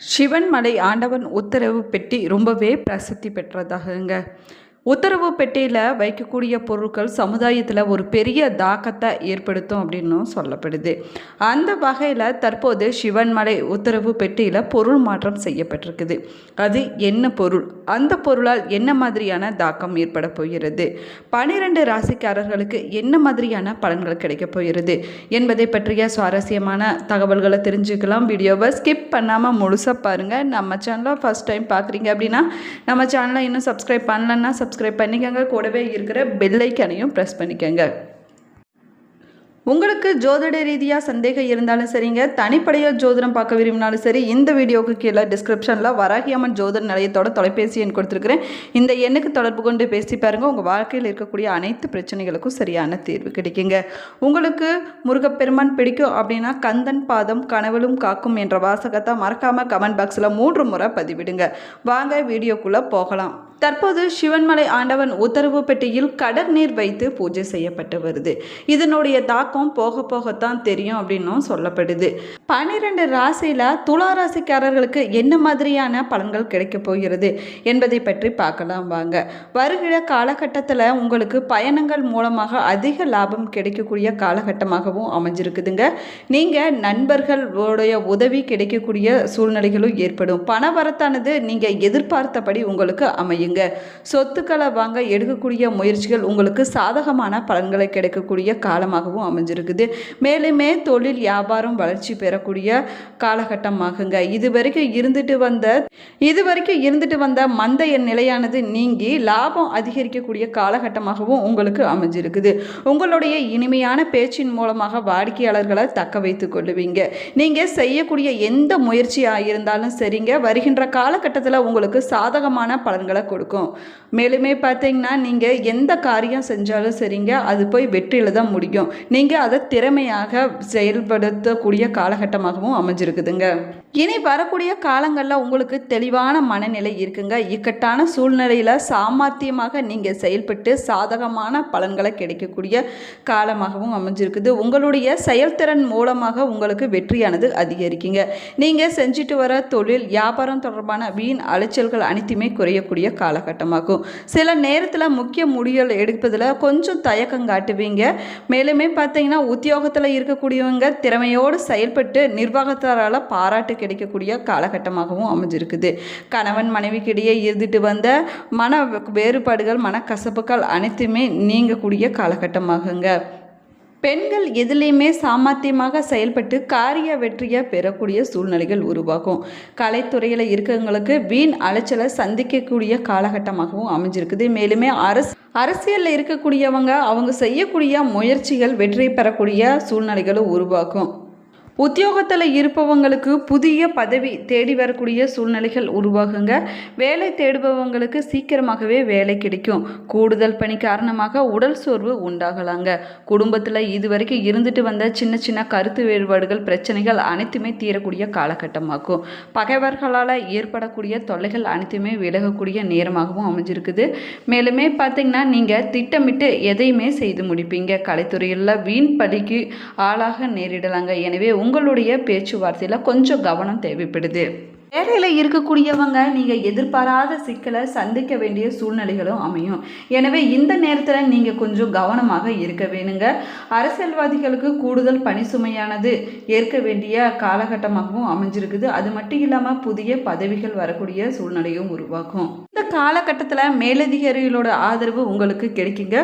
சிவன்மலை ஆண்டவன் உத்தரவு பெட்டி ரொம்பவே பிரசித்தி பெற்றதாகுங்க. உத்தரவு பெட்டியில் வைக்கக்கூடிய பொருட்கள் சமுதாயத்தில் ஒரு பெரிய தாக்கத்தை ஏற்படுத்தும் அப்படின்னும் சொல்லப்படுது. அந்த வகையில் தற்போது சிவன்மலை உத்தரவு பெட்டியில் பொருள் மாற்றம் செய்யப்பட்டிருக்குது. அது என்ன பொருள்? அந்த பொருளால் என்ன மாதிரியான தாக்கம் ஏற்பட போகிறது? பனிரெண்டு ராசிக்காரர்களுக்கு என்ன மாதிரியான பலன்கள் கிடைக்கப் போகிறது? என்பதை பற்றிய சுவாரஸ்யமான தகவல்களை தெரிஞ்சுக்கலாம். வீடியோவை ஸ்கிப் பண்ணாமல் முழுசாக பாருங்கள் நம்ம சேனலை ஃபஸ்ட் டைம் பார்க்குறீங்க அப்படின்னா நம்ம சேனலை இன்னும் சப்ஸ்கிரைப் பண்ணலன்னா சப்ஸ்கிரைப் பண்ணிக்கோங்க. கூடவே இருக்கிற பெல்லைக்கனையும் ப்ரெஸ் பண்ணிக்கோங்க. உங்களுக்கு ஜோதிட ரீதியாக சந்தேகம் இருந்தாலும் சரிங்க. தனிப்படையாக ஜோதிடம் பார்க்க விரும்பினாலும் சரி இந்த வீடியோவுக்கு கீழே டிஸ்கிரிப்ஷனில் வராகியம்மன் ஜோதிட நிலையத்தோட தொலைபேசி எண் கொடுத்துருக்குறேன். இந்த எண்ணுக்கு தொடர்பு கொண்டு பேசி பாருங்கள் உங்கள் வாழ்க்கையில் இருக்கக்கூடிய அனைத்து பிரச்சனைகளுக்கும் சரியான தீர்வு கிடைக்குங்க. உங்களுக்கு முருகப்பெருமான் பிடிக்கும் அப்படின்னா கந்தன் பாதம் கனவலும் காக்கும் என்ற வாசகத்தை மறக்காமல் கமெண்ட் பாக்ஸில் மூன்று முறை பதிவிடுங்க. வாங்க வீடியோக்குள்ளே போகலாம். தற்போது சிவன்மலை ஆண்டவன் உத்தரவு பெட்டியில் கடல் நீர் வைத்து பூஜை செய்யப்பட்டு வருது. இதனுடைய தாக்கம் போக போகத்தான் தெரியும் அப்படின்னும் சொல்லப்படுது. பன்னிரெண்டு ராசியில் துலா ராசிக்காரர்களுக்கு என்ன மாதிரியான பலன்கள் கிடைக்க போகிறது என்பதை பற்றி பார்க்கலாம் வாங்க. வருகிற காலகட்டத்தில் உங்களுக்கு பயணங்கள் மூலமாக அதிக லாபம் கிடைக்கக்கூடிய காலகட்டமாகவும் அமைஞ்சிருக்குதுங்க. நீங்கள் நண்பர்களுடைய உதவி கிடைக்கக்கூடிய சூழ்நிலைகளும் ஏற்படும். பண வரத்தானது நீங்கள் எதிர்பார்த்தபடி உங்களுக்கு அமையும் செய்யுங்க சொத்துக்களை வாங்க எடுக்கக்கூடிய முயற்சிகள் உங்களுக்கு சாதகமான பலன்களை கிடைக்கக்கூடிய காலமாகவும் அமைஞ்சிருக்குது. மேலுமே தொழில் வியாபாரம் வளர்ச்சி பெறக்கூடிய காலகட்டமாகுங்க. இது வரைக்கும் இருந்துட்டு வந்த இது வரைக்கும் இருந்துட்டு வந்த மந்தைய நிலையானது நீங்கி லாபம் அதிகரிக்கக்கூடிய காலகட்டமாகவும் உங்களுக்கு அமைஞ்சிருக்குது. உங்களுடைய இனிமையான பேச்சின் மூலமாக வாடிக்கையாளர்களை தக்க வைத்துக் கொள்ளுவீங்க. நீங்கள் செய்யக்கூடிய எந்த முயற்சியாக இருந்தாலும் சரிங்க. வருகின்ற காலகட்டத்தில் உங்களுக்கு சாதகமான பலன்களை கொடுக்கும். மேலுமே பார்த்தீங்கன்னா நீங்கள் எந்த காரியம் செஞ்சாலும் சரிங்க அது போய் வெற்றியில் தான் முடியும். நீங்கள் அதை திறமையாக செயல்படுத்தக்கூடிய காலகட்டமாகவும் அமைஞ்சிருக்குதுங்க. இனி வரக்கூடிய காலங்களில் உங்களுக்கு தெளிவான மனநிலை இருக்குங்க. இக்கட்டான சூழ்நிலையில் சாமர்த்தியமாக நீங்கள் செயல்பட்டு சாதகமான பலன்களை கிடைக்கக்கூடிய காலமாகவும் அமைஞ்சிருக்குது. உங்களுடைய செயல்திறன் மூலமாக உங்களுக்கு வெற்றியானது அதிகரிக்குங்க. நீங்கள் செஞ்சுட்டு வர தொழில் வியாபாரம் தொடர்பான வீண் அலைச்சல்கள் அனைத்துமே குறையக்கூடிய காலகட்டமாகும் சில நேரத்தில் முக்கிய முடிவுகள் எடுப்பதில் கொஞ்சம் தயக்கம் காட்டுவீங்க. மேலுமே பார்த்தீங்கன்னா உத்தியோகத்தில் இருக்கக்கூடியவங்க திறமையோடு செயல்பட்டு நிர்வாகத்தாரால் பாராட்டு கிடைக்கக்கூடிய காலகட்டமாகவும் அமைஞ்சிருக்குது. கணவன் மனைவிக்கிடையே இருந்துட்டு வந்த மன வேறுபாடுகள் மனக்கசப்புகள் அனைத்துமே நீங்கக்கூடிய காலகட்டமாகுங்க. பெண்கள் எதுலேயுமே சாமர்த்தியமாக செயல்பட்டு காரிய வெற்றியை பெறக்கூடிய சூழ்நிலைகள் உருவாகும். கலைத்துறையில் இருக்கவங்களுக்கு வீண் அலைச்சலை சந்திக்கக்கூடிய காலகட்டமாகவும் அமைஞ்சிருக்குது. மேலுமே அரசு அரசியலில் இருக்கக்கூடியவங்க அவங்க செய்யக்கூடிய முயற்சிகள் வெற்றி பெறக்கூடிய சூழ்நிலைகளும் உருவாக்கும் உத்தியோகத்தில் இருப்பவங்களுக்கு புதிய பதவி தேடி வரக்கூடிய சூழ்நிலைகள் உருவாகுங்க. வேலை தேடுபவங்களுக்கு சீக்கிரமாகவே வேலை கிடைக்கும். கூடுதல் பணி காரணமாக உடல் சோர்வு உண்டாகலாங்க. குடும்பத்தில் இதுவரைக்கும் இருந்துட்டு வந்த சின்ன சின்ன கருத்து வேறுபாடுகள் பிரச்சனைகள் அனைத்துமே தீரக்கூடிய காலகட்டமாகும் பகைவர்களால் ஏற்படக்கூடிய தொல்லைகள் அனைத்துமே விலகக்கூடிய நேரமாகவும் அமைஞ்சிருக்குது. மேலுமே பார்த்திங்கன்னா நீங்கள் திட்டமிட்டு எதையுமே செய்து முடிப்பீங்க. கலைத்துறையில் வீண் பலிக்கு ஆளாக நேரிடலாங்க. எனவே உங்களுடைய பேச்சுவார்த்தையில் கொஞ்சம் கவனம் தேவைப்படுது. வேலையில் இருக்கக்கூடியவங்க நீங்கள் எதிர்பாராத சிக்கலை சந்திக்க வேண்டிய சூழ்நிலைகளும் அமையும். எனவே இந்த நேரத்தில் நீங்கள் கொஞ்சம் கவனமாக இருக்க வேணுங்க. அரசியல்வாதிகளுக்கு கூடுதல் பணி சுமையானது ஏற்க வேண்டிய காலகட்டமாகவும் அமைஞ்சிருக்குது. அது மட்டும் இல்லாமல் புதிய பதவிகள் வரக்கூடிய சூழ்நிலையும் உருவாக்கும் இந்த காலகட்டத்தில் மேலதிகாரிகளோட ஆதரவு உங்களுக்கு கிடைக்குங்க.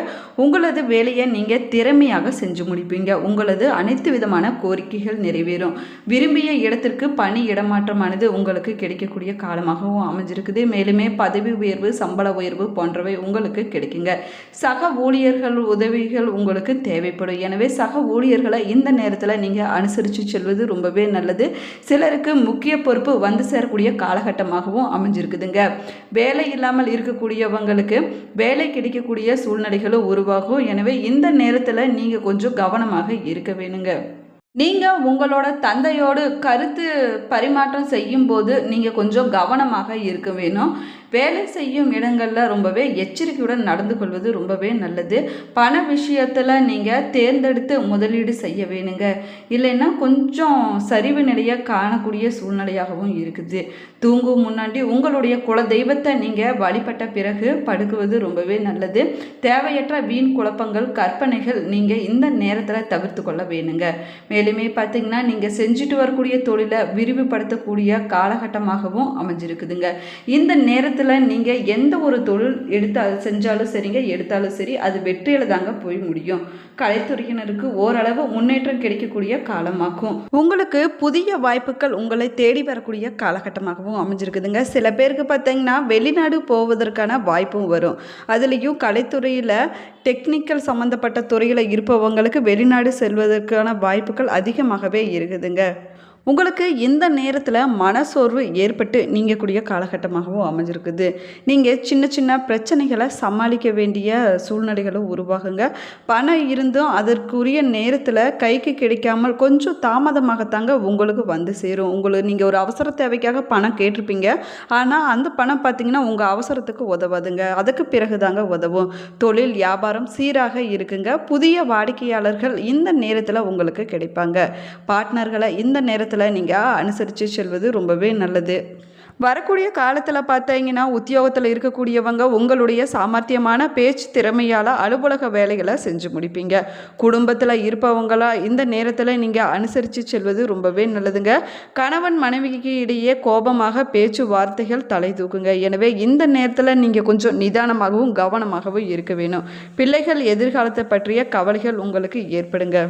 உங்களது வேலையை நீங்கள் திறமையாக செஞ்சு முடிப்பீங்க. உங்களது அனைத்து விதமான கோரிக்கைகள் நிறைவேறும். விரும்பிய இடத்திற்கு பணி இடமாற்றமானது உங்களுக்கு உங்களுக்கு கிடைக்கக்கூடிய காலமாகவும் அமைஞ்சிருக்குது. மேலுமே பதவி உயர்வு சம்பள உயர்வு போன்றவை உங்களுக்கு கிடைக்குங்க. சக ஊழியர்கள் உதவிகள் உங்களுக்கு தேவைப்படும். எனவே சக ஊழியர்களை இந்த நேரத்தில் நீங்கள் அனுசரித்து செல்வது ரொம்பவே நல்லது. சிலருக்கு முக்கிய பொறுப்பு வந்து சேரக்கூடிய காலகட்டமாகவும் அமைஞ்சிருக்குதுங்க. வேலை இல்லாமல் இருக்கக்கூடியவங்களுக்கு வேலை கிடைக்கக்கூடிய சூழ்நிலைகளும் உருவாகும். எனவே இந்த நேரத்தில் நீங்கள் கொஞ்சம் கவனமாக இருக்க வேணுங்க. நீங்கள் உங்களோட தந்தையோடு கருத்து பரிமாற்றம் செய்யும்போது நீங்கள் கொஞ்சம் கவனமாக இருக்க வேணும். வேலை செய்யும் இடங்களில் ரொம்பவே எச்சரிக்கையுடன் நடந்து கொள்வது ரொம்பவே நல்லது. பண விஷயத்தில் நீங்கள் தேர்ந்தெடுத்து முதலீடு செய்ய வேணுங்க. இல்லைன்னா கொஞ்சம் சரிவு நிலையை காணக்கூடிய சூழ்நிலையாகவும் இருக்குது. தூங்கும் முன்னாடி உங்களுடைய குல தெய்வத்தை நீங்கள் வழிபட்ட பிறகு படுக்குவது ரொம்பவே நல்லது. தேவையற்ற வீண் குழப்பங்கள் கற்பனைகள் நீங்கள் இந்த நேரத்தில் தவிர்த்து கொள்ள வேணுங்க. மேலுமே பார்த்தீங்கன்னா நீங்கள் செஞ்சுட்டு வரக்கூடிய தொழிலை விரிவுபடுத்தக்கூடிய காலகட்டமாகவும் அமைஞ்சிருக்குதுங்க. இந்த நேரத்தில் நீங்கள் எந்த ஒரு தொழில் எடுத்தால் செஞ்சாலும் சரிங்க எடுத்தாலும் சரி அது வெற்றியில் தாங்க போய் முடியும். கலைத்துறையினருக்கு ஓரளவு முன்னேற்றம் கிடைக்கக்கூடிய காலமாகும். உங்களுக்கு புதிய வாய்ப்புகள் உங்களை தேடி வரக்கூடிய காலகட்டமாகவும் அமைஞ்சிருக்குதுங்க. சில பேருக்கு பார்த்தீங்கன்னா வெளிநாடு போவதற்கான வாய்ப்பும் வரும். அதுலேயும் கலைத்துறையில் டெக்னிக்கல் சம்மந்தப்பட்ட துறையில் இருப்பவங்களுக்கு வெளிநாடு செல்வதற்கான வாய்ப்புகள் அதிகமாகவே இருக்குதுங்க. உங்களுக்கு இந்த நேரத்தில் மனசோர்வு ஏற்பட்டு நீங்கக்கூடிய காலகட்டமாகவும் அமைஞ்சிருக்குது. நீங்கள் சின்ன சின்ன பிரச்சனைகளை சமாளிக்க வேண்டிய சூழ்நிலைகளும் உருவாகுங்க. பணம் இருந்தும் அதற்குரிய நேரத்தில் கைக்கு கிடைக்காமல் கொஞ்சம் தாமதமாகத்தாங்க உங்களுக்கு வந்து சேரும். உங்களுக்கு நீங்கள் ஒரு அவசர தேவைக்காக பணம் கேட்டிருப்பீங்க. ஆனால் அந்த பணம் பார்த்தீங்கன்னா உங்கள் அவசரத்துக்கு உதவாதுங்க. அதுக்கு பிறகு தாங்க உதவும். தொழில் வியாபாரம் சீராக இருக்குங்க. புதிய வாடிக்கையாளர்கள் இந்த நேரத்தில் உங்களுக்கு கிடைப்பாங்க. பார்ட்னர்களை இந்த நேரத்தில் நீங்கள் அனுசரித்து செல்வது ரொம்பவே நல்லது. வரக்கூடிய காலத்தில் பார்த்தீங்கன்னா உத்தியோகத்தில் இருக்கக்கூடியவங்க உங்களுடைய சாமர்த்தியமான பேச்சு திறமையால் அலுவலக வேலைகளை செஞ்சு முடிப்பீங்க. குடும்பத்தில் இருப்பவங்களா இந்த நேரத்தில் நீங்கள் அனுசரித்து செல்வது ரொம்பவே நல்லதுங்க. கணவன் மனைவிக்கு இடையே கோபமாக பேச்சு வார்த்தைகள் தலை தூக்குங்க. எனவே இந்த நேரத்தில் நீங்கள் கொஞ்சம் நிதானமாகவும் கவனமாகவும் இருக்க வேணும். பிள்ளைகள் எதிர்காலத்தை பற்றிய கவலைகள் உங்களுக்கு ஏற்படுங்க.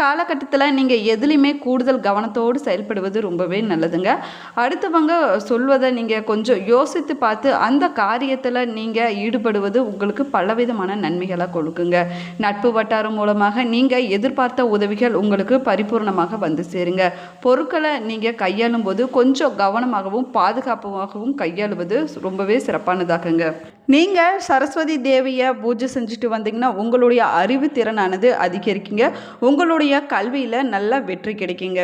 காலகட்டத்தில் நீங்கள் எதுலேயுமே கூடுதல் கவனத்தோடு செயல்படுவது ரொம்பவே நல்லதுங்க. அடுத்தவங்க சொல்வதை நீங்கள் கொஞ்சம் யோசித்து பார்த்து அந்த காரியத்தில் நீங்கள் ஈடுபடுவது உங்களுக்கு பலவிதமான நன்மைகளை கொடுக்குங்க. நட்பு வட்டாரம் மூலமாக நீங்கள் எதிர்பார்த்த உதவிகள் உங்களுக்கு பரிபூர்ணமாக வந்து சேருங்க. பொருட்களை நீங்கள் கையாளும் போது கொஞ்சம் கவனமாகவும் பாதுகாப்பாகவும் கையாளுவது ரொம்பவே சிறப்பானதாகுங்க. நீங்கள் சரஸ்வதி தேவியை பூஜை செஞ்சுட்டு வந்தீங்கன்னா உங்களுடைய அறிவு திறனானது அதிகரிக்குங்க. உங்களுடைய கல்வியில் நல்ல வெற்றி கிடைக்குங்க.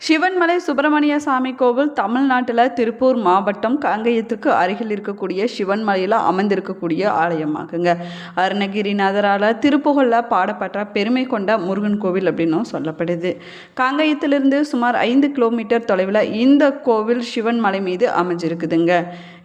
சிவன்மலை சுப்பிரமணிய சாமி கோவில் தமிழ்நாட்டில் திருப்பூர் மாவட்டம் காங்கேயத்துக்கு அருகில் இருக்கக்கூடிய சிவன்மலையில் அமைந்திருக்கக்கூடிய ஆலயமாகுங்க. அருணகிரிநாதரால் திருப்புகழில் பாடப்பட்ட பெருமை கொண்ட முருகன் கோவில் அப்படின்னும் சொல்லப்படுது. காங்கேயத்திலிருந்து சுமார் ஐந்து கிலோமீட்டர் தொலைவில் இந்த கோவில் சிவன்மலை மீது அமைஞ்சிருக்குதுங்க.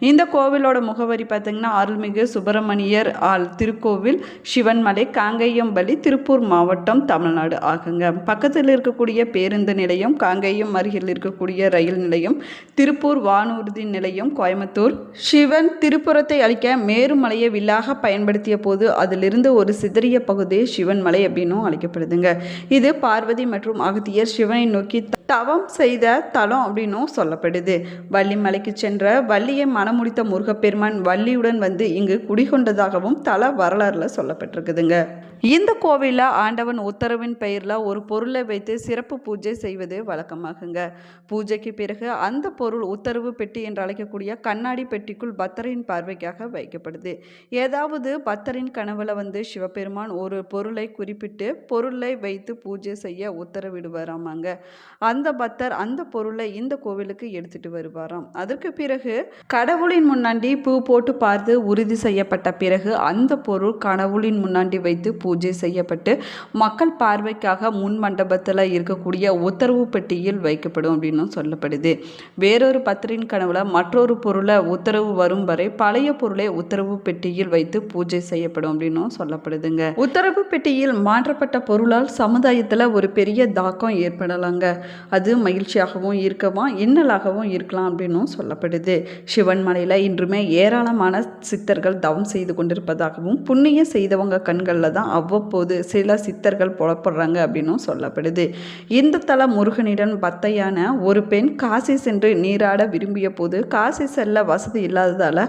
இந்த கோவிலோட முகவரி பார்த்திங்கன்னா அருள்மிகு சுப்பிரமணியர் ஆள் திருக்கோவில் சிவன்மலை காங்கேயம்பள்ளி திருப்பூர் மாவட்டம் தமிழ்நாடு ஆகுங்க. பக்கத்தில் இருக்கக்கூடிய பேருந்து நிலையம் காங்கேயம் அருகில் இருக்கக்கூடிய ரயில் நிலையம் திருப்பூர் வானூர்தி நிலையம் கோயம்புத்தூர். சிவன் திருப்புறத்தை அளிக்க மேருமலையை வில்லாக பயன்படுத்திய போது அதிலிருந்து ஒரு சிதறிய பகுதி சிவன்மலை அப்படின்னும் அழைக்கப்படுதுங்க. இது பார்வதி மற்றும் அகத்தியர் சிவனை நோக்கி தவம் செய்த தலம் அப்படின்னும் சொல்லப்படுது. வள்ளிமலைக்கு சென்ற வள்ளியை மனமுடித்த முருகப்பெருமான் வள்ளியுடன் வந்து இங்கு குடிகொண்டதாகவும் தல வரலாறுல சொல்லப்பட்டிருக்குதுங்க. இந்த கோவிலில் ஆண்டவன் உத்தரவின் பெயரில் ஒரு பொருளை வைத்து சிறப்பு பூஜை செய்வது வழக்கமாகுங்க. பூஜைக்கு பிறகு அந்த பொருள் உத்தரவு பெட்டி என்று அழைக்கக்கூடிய கண்ணாடி பெட்டிக்குள் பக்தரின் பார்வைக்காக வைக்கப்படுது. ஏதாவது பக்தரின் கனவுல வந்து சிவபெருமான் ஒரு பொருளை குறிப்பிட்டு பொருளை வைத்து பூஜை செய்ய உத்தரவிடுவாராமாங்க. அந்த பக்தர் அந்த பொருளை இந்த கோவிலுக்கு எடுத்துட்டு வருவாராம். அதற்கு பிறகு கடவுளின் முன்னாடி பூ போட்டு பார்த்து உறுதி செய்யப்பட்ட பிறகு அந்த பொருள் கடவுளின் முன்னாடி வைத்து பூஜை செய்யப்பட்டு மக்கள் பார்வைக்காக முன் மண்டபத்தில் இருக்கக்கூடிய உத்தரவு பெட்டியில் வைக்கப்படும் அப்படின்னு சொல்லப்படுது. வேறொரு பத்திரின் கனவுல மற்றொரு பொருளை உத்தரவு வரும் வரை பழைய பொருளை உத்தரவு பெட்டியில் வைத்து பூஜை செய்யப்படும் அப்படின்னும் சொல்லப்படுதுங்க. உத்தரவு பெட்டியில் மாற்றப்பட்ட பொருளால் சமுதாயத்தில் ஒரு பெரிய தாக்கம் ஏற்படலாங்க. அது மகிழ்ச்சியாகவும் இருக்கவும் இன்னலாகவும் இருக்கலாம் அப்படின்னும் சொல்லப்படுது. சிவன் மலையில் இன்றுமே ஏராளமான சித்தர்கள் தவம் செய்து கொண்டிருப்பதாகவும் புண்ணியம் செய்தவங்க கண்களில் தான் அவ்வப்போது சில சித்தர்கள் புலப்படுறாங்க அப்படின்னும் சொல்லப்படுது. இந்த தல முருகனிடம் பத்தையான ஒரு பெண் காசி சென்று நீராட விரும்பிய போது காசி செல்ல வசதி இல்லாததால்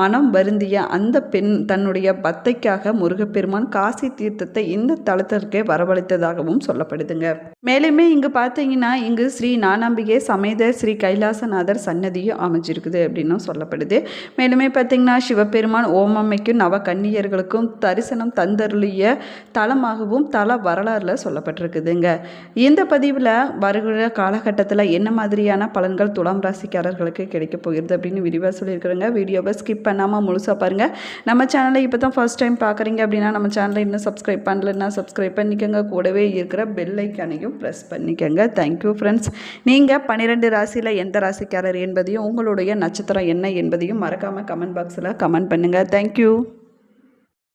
மனம் வருந்திய அந்த பெண் தன்னுடைய பத்தைக்காக முருகப்பெருமான் காசி தீர்த்தத்தை இந்த தளத்திற்கே வரவழைத்ததாகவும் சொல்லப்படுதுங்க. மேலுமே இங்கு பார்த்தீங்கன்னா இங்கு ஸ்ரீ நானாம்பிகை சமேத ஸ்ரீ கைலாசநாதர் சன்னதியும் அமைஞ்சிருக்குது அப்படின்னும் சொல்லப்படுது. மேலுமே பார்த்திங்கன்னா சிவபெருமான் ஓமம்மைக்கும் நவ கன்னியர்களுக்கும் தரிசனம் தந்தருளிய தலமாகவும் தல வரலாறுல சொல்லப்பட்டிருக்குதுங்க. இந்த பதிவில் வருகிற காலகட்டத்தில் என்ன மாதிரியான பலன்கள் துலாம் ராசிக்காரர்களுக்கு கிடைக்க போகிறது அப்படின்னு விரிவாக சொல்லியிருக்கிறேங்க. வீடியோவை ஸ்கிப் பண்ணாமல் முழுசாக பாருங்கள் நம்ம சேனலை இப்போ தான் ஃபர்ஸ்ட் டைம் பார்க்குறீங்க அப்படின்னா நம்ம சேனலை இன்னும் சப்ஸ்கிரைப் பண்ணலன்னா சப்ஸ்கிரைப் பண்ணிக்கோங்க. கூடவே இருக்கிற பெல் ஐக்கானையும் ப்ரெஸ் பண்ணிக்கோங்க. தேங்க்யூ ஃப்ரெண்ட்ஸ் நீங்கள் பன்னிரெண்டு ராசியில் எந்த ராசிக்காரர் என்பதையும் உங்களுடைய நட்சத்திரம் என்ன என்பதையும் மறக்காமல் கமெண்ட் பாக்ஸில் கமெண்ட் பண்ணுங்கள் தேங்க்யூ